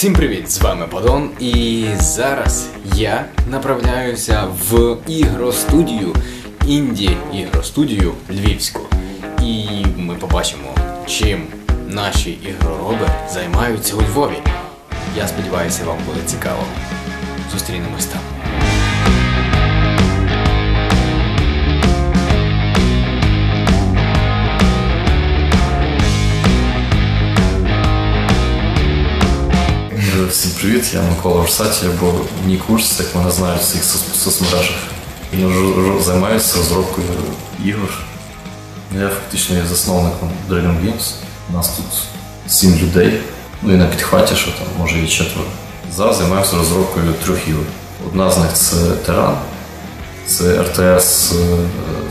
Всім привіт! З вами Подон, і зараз я направляюся в ігростудію, інді ігростудію Львівську. І ми побачимо, чим наші ігророби займаються у Львові. Я сподіваюся, вам буде цікаво. Зустрінемось там. Привіт, я Микола Версаті, або Нікурс, як мене знають в цих соцмережах. Я займаюся розробкою ігор. Я фактично є засновником Dragon Games. У нас тут сім людей, ну і на підхваті, що там може і четверо. Зараз займаюся розробкою трьох ігор. Одна з них це Теран. Це РТС е,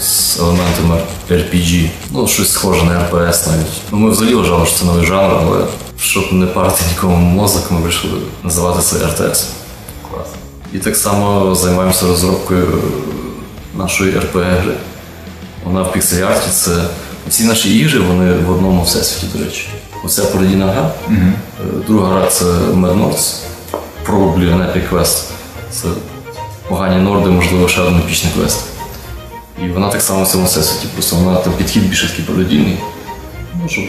з елементами RPG. Ну, щось схоже на РПС навіть. Ну, ми взагалі вважали, що це новий жанр, але щоб не парити нікому мозок, ми вирішили називати це РТС. Клас. І так само займаємося розробкою нашої RPG-гри. Вона в піксель-арті це. Всі наші ігри вони в одному всесвіті, до речі. Оця пародійна гра. Е, Друга гра це Mad Nords. Probably an Epic Quest. Це погані норди, можливо, ще один епічний квест. І вона так само в цьому всесвіті. Просто вона там підхід більше такий пародійний. Ну, щоб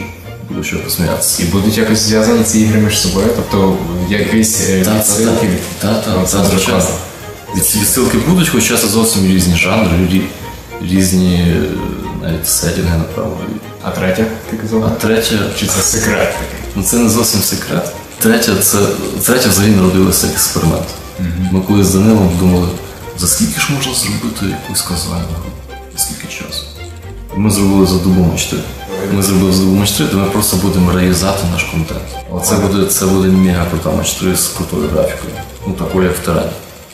що посміятися. І будуть якось зв'язані ці ігри між собою, тобто якісь е, відсилки. Так, Це дуже класно. Від- Відсилки будуть, хоча це зовсім різні жанри, рі- різні е, навіть сетінги, напевно. А третя, ти А казав? третє, Чи це секрет такий? ну це не зовсім секрет. Третє, це третє взагалі народилося як експеримент. Ми коли з Данилом думали, за скільки ж можна зробити якусь казальну? За скільки часу? Ми зробили за добу матч 3. Ми зробили матч 3, де ми просто будемо реалізати наш контент. Але це буде, це буде мега крута 3 з крутою графікою. Ну такою, як в Терані.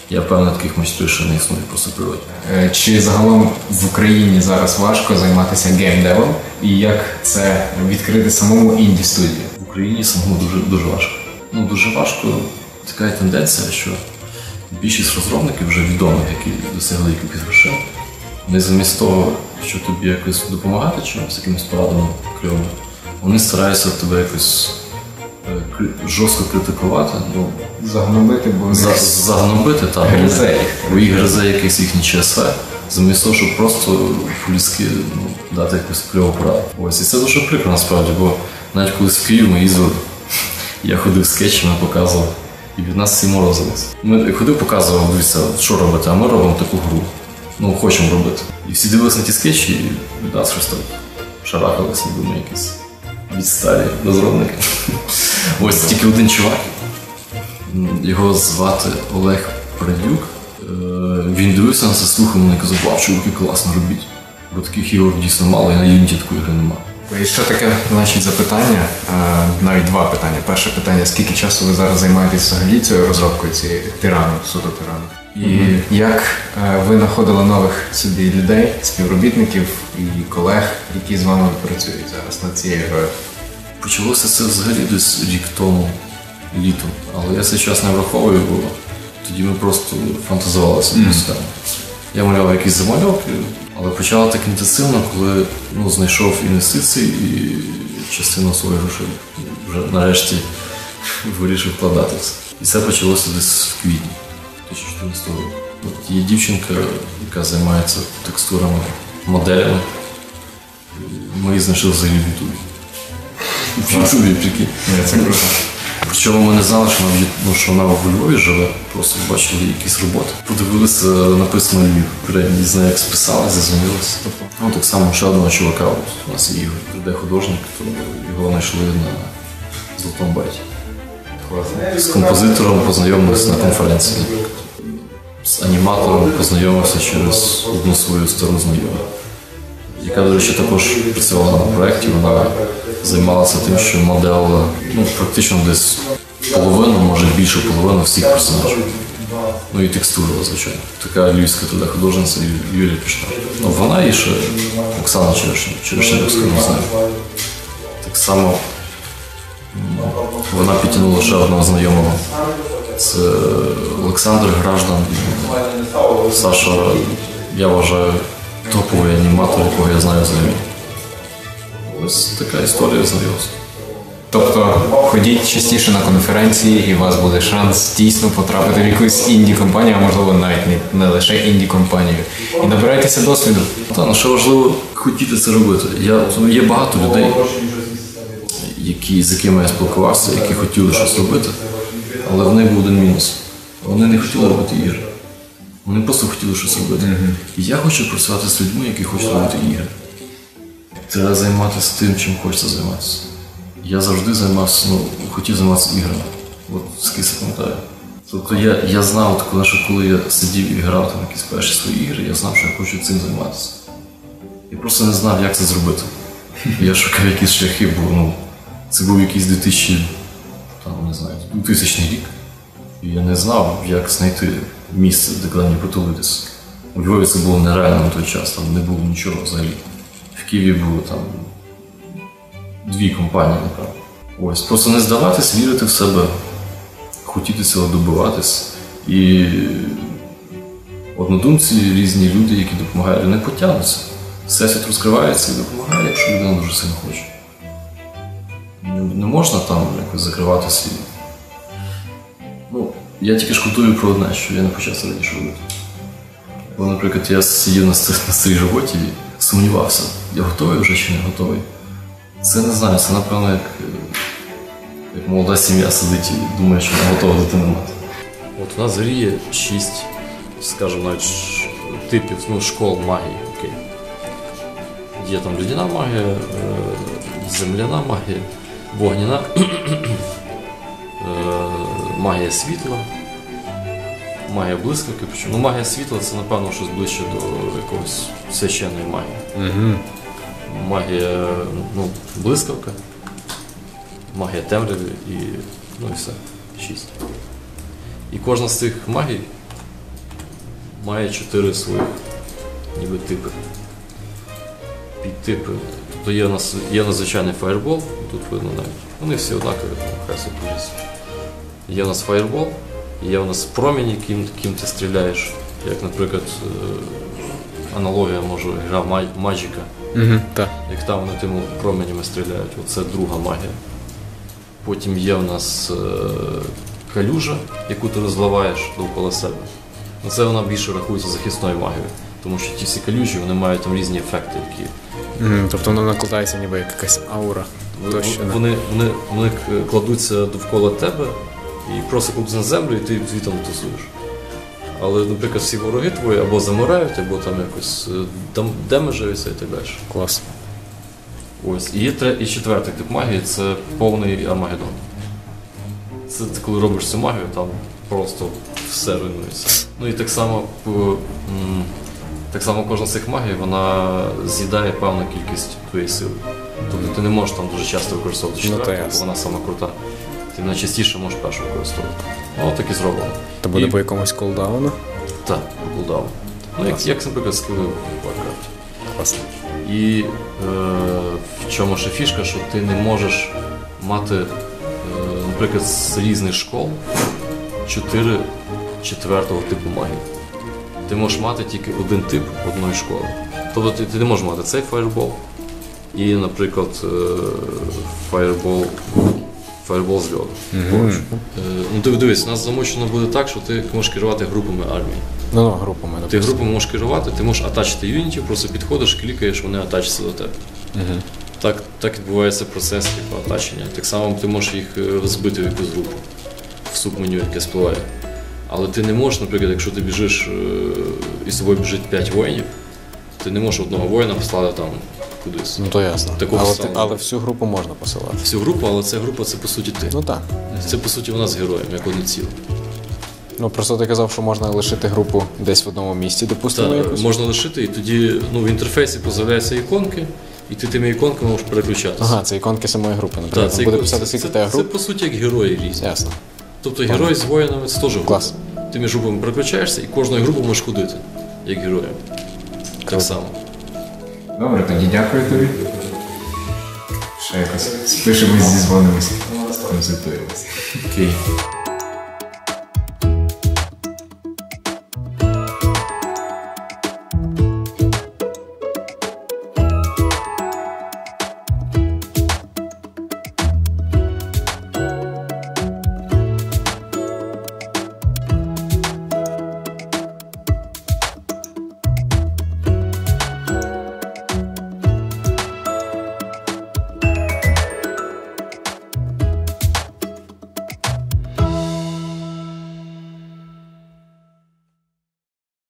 Я певний, таких 3 ще не існує просто природі. Е, Чи загалом в Україні зараз важко займатися геймдевом? І як це відкрити самому інді студію? В Україні самому дуже, дуже важко. Ну, дуже важко. Така тенденція, що більшість розробників вже відомих, які досягли якихось грошей, вони замість того, щоб тобі якось допомагати чимось, якимось порадами кльовим, вони стараються тебе якось е, жорстко критикувати, ну, Загнобити, бо за, загнобити там. Гризе. Бо їх гризе якийсь їхній ЧСВ, замість того, щоб просто по-людськи ну, дати якусь кльову пораду. Ось, і це дуже прикро насправді, бо навіть колись в Київ ми їздили, я ходив скетчами, показував, і від нас всі морозились. Ми ходив, показував, дивіться, що робити, а ми робимо таку гру. Ну, хочемо робити. І всі дивилися на ті скетчі, і від нас щось так шарахалися, ніби ми якісь відсталі розробники. Ось тільки один чувак, його звати Олег Прадюк. Е, Він дивився на це слухав мене казав, вау, чуваки, класно робіть. Бо таких ігор дійсно мало, і на Юніті такої гри немає. І ще таке значить запитання, е, навіть два питання. Перше питання: скільки часу ви зараз займаєтесь взагалі цією розробкою цієї тирану, суто тирану? І як е, ви знаходили нових собі людей, співробітників і колег, які з вами працюють зараз над цією грою? Почалося це взагалі десь рік тому, літом. Але я час не враховую, бо тоді ми просто фантазували собі mm. Я малював якісь замальовки, але почало так інтенсивно, коли ну, знайшов інвестиції і частину своїх грошей вже нарешті вирішив вкладатися. І це почалося десь в квітні 2014 року. От є дівчинка, яка займається текстурами, моделями. Ми її знайшли взагалі в Ютубі. Це круто. Причому ми не знали, що вона, в ну, що вона в Львові живе, просто бачили якісь роботи. Подивилися, написано Львів. Прям не знаю, як списали, зазвонилися. Ну, так само ще одного чувака, у нас є Ігор, 3D-художник, то його знайшли на Золотому байті. З композитором познайомилися на конференції. З аніматором познайомився через одну свою стару знайому яка, до речі, також працювала на проєкті. Вона займалася тим, що моделила ну, практично десь половину, може більше половину всіх персонажів. Ну і текстурила, звичайно. Така львівська туди художниця Юлія Пішна. Ну, вона і ще Оксана Черешня, Черешнявська, не знаю. Так само вона підтягнула ще одного знайомого. Це Олександр Граждан. Саша, я вважаю, топовий аніматор, якого я знаю взагалі. Ось така історія знайомства. Тобто ходіть частіше на конференції, і у вас буде шанс дійсно потрапити в якусь інді компанію, а можливо навіть не, не лише інді компанію. І набирайтеся досвіду. Та, ну що важливо хотіти це робити. Я, ну, є багато людей, які, з якими я спілкувався, які хотіли щось робити, але в них був один мінус. Вони не хотіли робити ігри. Вони просто хотіли щось робити. І я хочу працювати з людьми, які хочуть робити ігри. Треба займатися тим, чим хочеться займатися. Я завжди займався, ну, хотів займатися іграми. От скільки пам'ятаю. Тобто я, я знав, от коли, що коли я сидів і грав там якісь перші свої ігри, я знав, що я хочу цим займатися. Я просто не знав, як це зробити. Я шукав якісь шляхи, бо ну, це був якийсь 2000, там, не знаю, 2000 рік. І я не знав, як знайти місце, де мені потулитися. У Львові це було нереально на той час, там не було нічого взагалі. В Києві було там дві компанії, напевно. Ось, просто не здаватись, вірити в себе, хотіти цього добиватись. І однодумці, різні люди, які допомагають, вони потягнуться. Всесвіт розкривається і допомагає, якщо людина дуже сильно хоче. Не, можна там якось закриватися. і- Ну, я тільки шкодую про одне, що я не почав це раніше робити. Бо, наприклад, я сидів на, ст- старій роботі і сумнівався, я готовий вже чи не готовий. Це не знаю, це напевно як, е, як молода сім'я сидить і думає, що вона готова дитину мати. От у нас в грі є шість, скажімо, навіть типів ну, школ магії. Окей. Є там людяна магія, е, земляна магія, вогняна, е, магія світла, магія блискавки. Ну, магія світла це, напевно, щось ближче до якогось священної магії. Угу. Магія ну, блискавка, магія темряви і, ну і все. Шість. І кожна з цих магій має чотири своїх ніби типи. Підтипи. Тобто є, нас, є надзвичайний фаєрбол, тут видно навіть. Вони всі однакові, хай повісять. Є у нас фаєрбол, є у нас промінь, яким, яким ти стріляєш. Як, наприклад, е, аналогія може гра Ма- Маджіка. Угу, так. Як там вони тими променями стріляють, оце друга магія. Потім є в нас е, калюжа, яку ти розливаєш довкола себе. Це вона більше рахується захисною магією, тому що ті всі калюжі вони мають там різні ефекти, які Угу, тобто воно накладається ніби як якась аура. в- Точно, да. вони, вони, вони кладуться довкола тебе і просто кладуться на землю, і ти звітом тусуєш. Але, наприклад, всі вороги твої або замирають, або там якось е, там демеджуються і так далі. Клас. Ось. І є і четвертий тип магії це повний Армагеддон. Це ти коли робиш цю магію, там просто все руйнується. Ну і так само, так само кожна з цих магій вона з'їдає певну кількість твоєї сили. Тобто ти не можеш там дуже часто використовувати Ну, то бо ясно. вона сама крута. Ти найчастіше можеш першу використовувати. Ну, так і зроблено. То буде І- по якомусь колдауну. Так, кулдаун. Ну, як, як, наприклад, скили в Warcraft. Класно. І е, в чому ще фішка, що ти не можеш мати, е, наприклад, з різних школ чотири четвертого типу магії. Ти можеш мати тільки один тип одної школи. Тобто ти, ти не можеш мати цей фаєрбол і, наприклад, е, фаєрбол, фаєрбол з льоду. Е, ну, диви- дивись, у нас замочено буде так, що ти можеш керувати групами армії. Ну, ну, групами. Ти групами можеш керувати, ти можеш атачити юнітів, просто підходиш, клікаєш, вони атачаться до тебе. Мгм. Так, так відбувається процес типу, атачення. Так само ти можеш їх е, розбити в якусь групу в субменю, яке спливає. Але ти не можеш, наприклад, якщо ти біжиш е, і з тобою біжить 5 воїнів, ти не можеш одного воїна послати там кудись. Ну то ясно. Такого але, ти, але всю групу можна посилати. Всю групу, але ця група це по суті ти. Ну так. Це по суті вона з героєм, як одне ціле. Ну просто ти казав, що можна лишити групу десь в одному місці, допустимо, Та, якусь. можна лишити, і тоді ну, в інтерфейсі з'являються іконки, і ти тими іконками можеш переключатися. Ага, це іконки самої групи, Так, наприклад. це, буде писати це, скільки це, тебе це, по суті як герої різні. Ясно. Тобто герой з воїнами це теж група. Клас. Ти між групами переключаєшся і кожною групою можеш ходити, як героєм. Так само. Добре, тоді дякую тобі. Ще якось спишемось, зізвонимось, консультуємось. Окей.